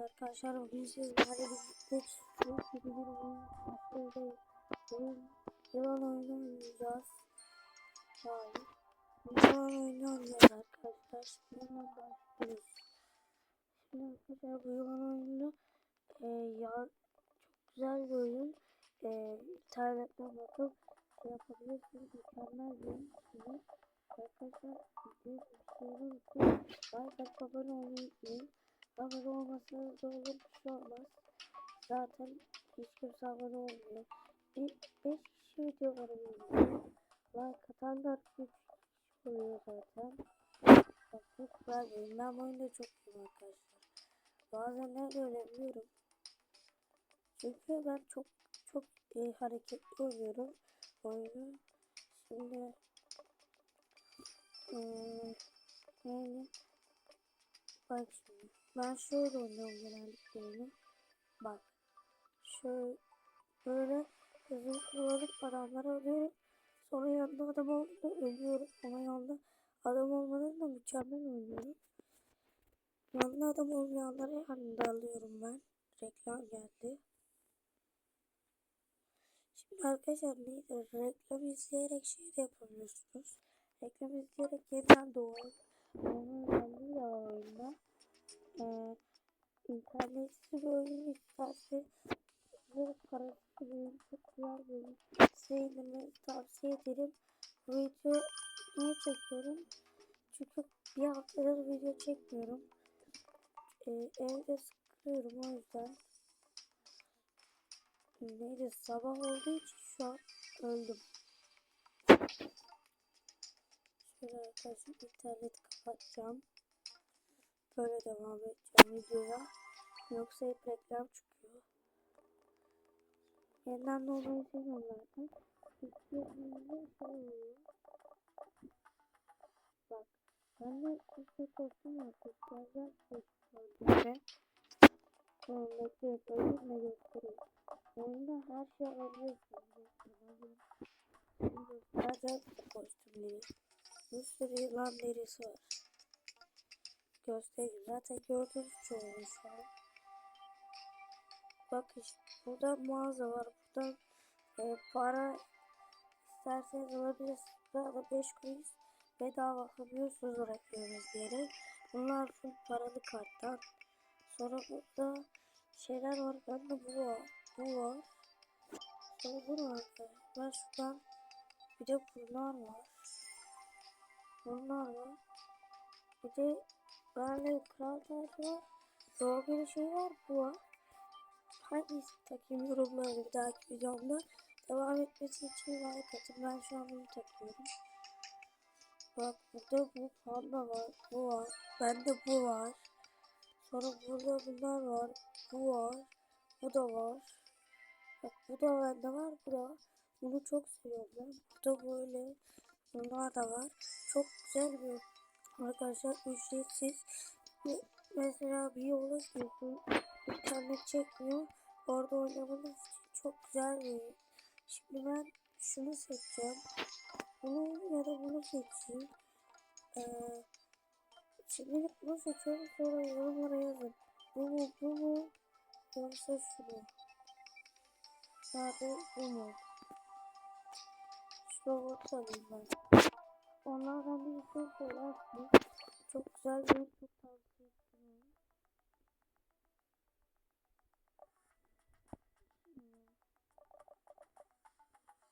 Evet arkadaşlar bugün sizlerle birlikte çok kötü bir oyun başlıyoruz. Oyun yılan oyunu oynayacağız. Hayır. Yılan oyunu oynayacağız arkadaşlar. Şimdi başlıyoruz. Şimdi arkadaşlar bu yılan oyunu e, ya, çok güzel bir oyun. E, internetten bakıp şey yapabilirsiniz. Mükemmel bir oyun. Arkadaşlar bir şeyleri unutmayın. Like abone olmayı unutmayın. Abone olmasanız da olur bir şey olmaz. Zaten hiç kimse abone olmuyor. Bir 5 kişi videoları izliyor. Like atanlar 3 kişi oluyor zaten. Bak çok bir oyun. Ben bu oyunda çok iyiyim arkadaşlar. Bazen nerede ölebiliyorum. Çünkü ben çok çok e, hareketli oynuyorum oyunu. Şimdi eee yani bak şimdi ben şöyle oynuyorum genellikle oyunu. Bak şöyle böyle hızlı kullanıp adamları alıyorum. Sonra yanında adam olduğunda ölüyorum ama yanında adam olmadan da mükemmel oynuyorum. Yanında adam olmayanları yanında alıyorum ben. Reklam geldi. Şimdi arkadaşlar neydi? Reklam izleyerek şey de yapabiliyorsunuz. Reklam izleyerek yeniden doğar. Onun özelliği oyunda. İnternetsiz oyun isterse ve parasız bir oyun çok güzel bir oyun. Size indirmenizi tavsiye ederim. Video niye çekiyorum? Çünkü bir haftadır video çekmiyorum. Ee, evde sıkılıyorum o yüzden. Neydi sabah olduğu için şu an öldüm. Şöyle arkadaşlar internet kapatacağım. Böyle devam edeceğim videoya. Yoksa hep reklam çıkıyor. Yeniden de olmayı sevmiyorum zaten. Yapımında şey oluyor. Bak. Ben de işte kostüm var. Göstereceğim kostümleri. Tamam bekleyin. Öyle mi göstereyim? Oyunda her şey. Şimdi göstereceğim kostümleri. Bir sürü yılan derisi var. Göstereyim. Zaten gördüğünüz çoğunu şu an. Bak işte burada mağaza var. Buradan e, para isterseniz alabilirsiniz. Burada 5 kuruş bedava alabiliyorsunuz reklamımız diyerek. Bunlar full paralı karttan. Sonra burada şeyler var. Ben de bu var. Bu var. Sonra bu var. Ben şuradan bir de bunlar var. Bunlar var. Bir de böyle kral tacı var. Zor bir şey var. Bu var. Hangisi takayım yorumlara bir dahaki videomda. Devam etmesi için like atın. Ben şu an bunu takıyorum. Bak burada bu panda var. Bu var. Bende bu var. Sonra burada bunlar var. Bu var. Bu da var. Bak bu da bende var. Bu da. Bunu çok seviyorum ben. Bu da böyle. Bunlar da var. Çok güzel bir arkadaşlar ücretsiz. Mesela bir yola gidiyorsun. İnternet çekmiyor. Orada oynamanız için çok güzel bir. Şimdi ben şunu seçeceğim. Bunu ya da bunu seçeyim. Ee, şimdi bunu seçiyorum sonra yorumlara yazın. Bu mu bu mu? Yoksa şunu. Sadece bu mu? Şu robot alayım ben. Onlardan bir şey söylersiniz. Çok güzel bir. Çok tavsiye ederim.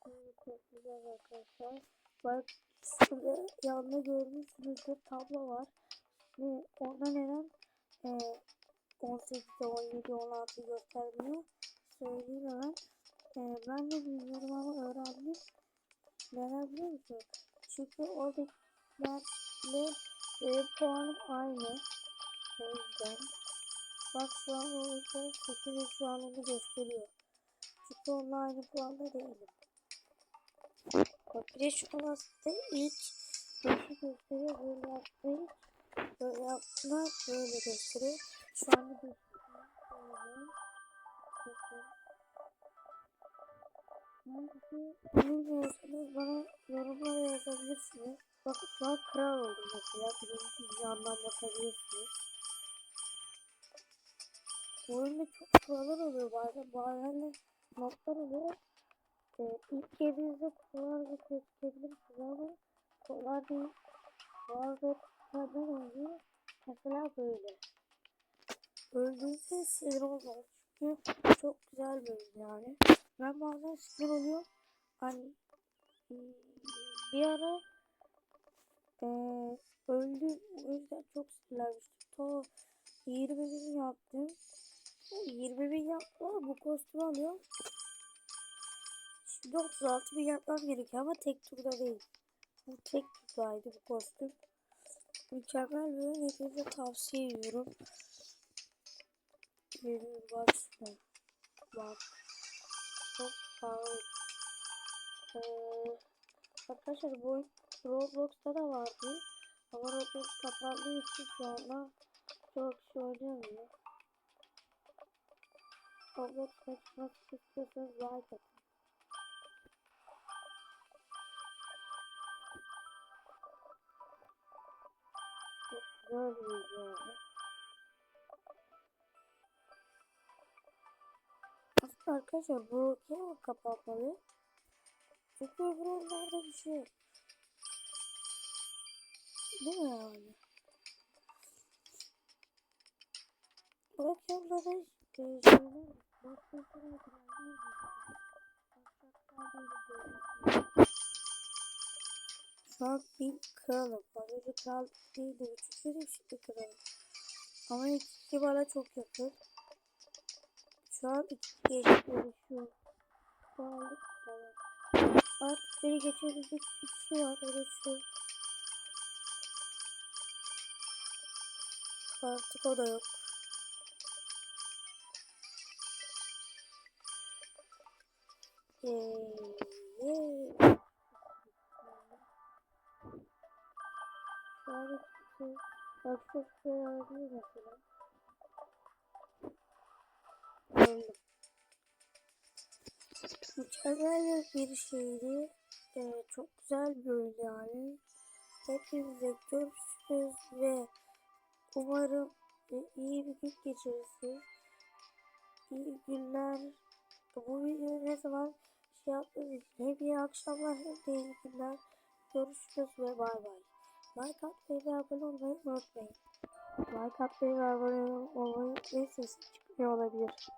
Şimdi çok güzel arkadaşlar. Bak şurada yanında görmüşsünüzdür tablo var. Ve orada neden e, 18'de 17 16 göstermiyor? Söyleyeyim hemen. E, ben de bilmiyorum ama öğrendim. Neden biliyor musun? Çünkü oradakilerle e, puanım aynı. O yüzden. Bak şu an o yüzden 8 şu an onu gösteriyor. Çünkü onunla aynı puanda değilim. Bak bir de şu kalasında ilk 5'i gösteriyor. Böyle yaptı. Böyle yaptığında böyle gösteriyor. Şu gösteriyor. Belki bilmiyorsanız bana yorumlara yazabilirsiniz. Bakın şu an kral oldum mesela. Birinci yandan bakabilirsiniz. bu oyunda çok kurallar oluyor bazen. Bazen de notlar oluyor. Ee, ilk girdiğinizde kurallar gözükebilirsiniz ama kurallar değil. Bazı kurallar oluyor. Mesela böyle. Öldüğünde sinir olmaz. Çünkü çok güzel oyun yani. Ben bazen sinir oluyorum. Hani bir ara eee öldüm. O yüzden çok sinirlenmiştim. Ta 20 bin yaptım. 20 bin yaptım bu kostümü alıyorum. Şimdi 36 bin yapmam gerekiyor ama tek turda değil. Bu tek turdaydı bu kostüm. Mükemmel bir oyun. Hepinize tavsiye ediyorum. Benim bak şuna. Bak. Çok pahalı. Ee, arkadaşlar bu oyun Roblox'ta da vardı. Ama Roblox kapandığı için şu anda çok kişi oynamıyor. Roblox'ta çıkmak istiyorsanız like atın. Çok güzel bir arkadaşlar bu niye kapanmalı? Çünkü öbür oyunlarda bir şey. Değil mi yani? Bırakıyorlar da şeyler Başkasına Şu an bir kralım. Az önce kral değildi. Üçüncü de şimdi kralım. Ama iki bana çok yakın. Şu an iki geçti. Bu aldık. Tamam. Artık beni geçebilecek bir kişi var. O da şu. Artık o da yok. Yay, yay. Şu an hiçbir şey, şey değil mesela. Öldüm. Mükemmel bir şeydi. Ee, çok güzel bir oyun yani. Hepinize görüşürüz ve umarım e, iyi bir gün geçirirsiniz. İyi günler. Bu videoyu ne zaman şey yaptığınız hem iyi akşamlar hem de iyi günler. Görüşürüz ve bay bay. Like atmayı ve abone olmayı unutmayın. Like atmayı ve abone olmayı. Sesim çıkmıyor olabilir.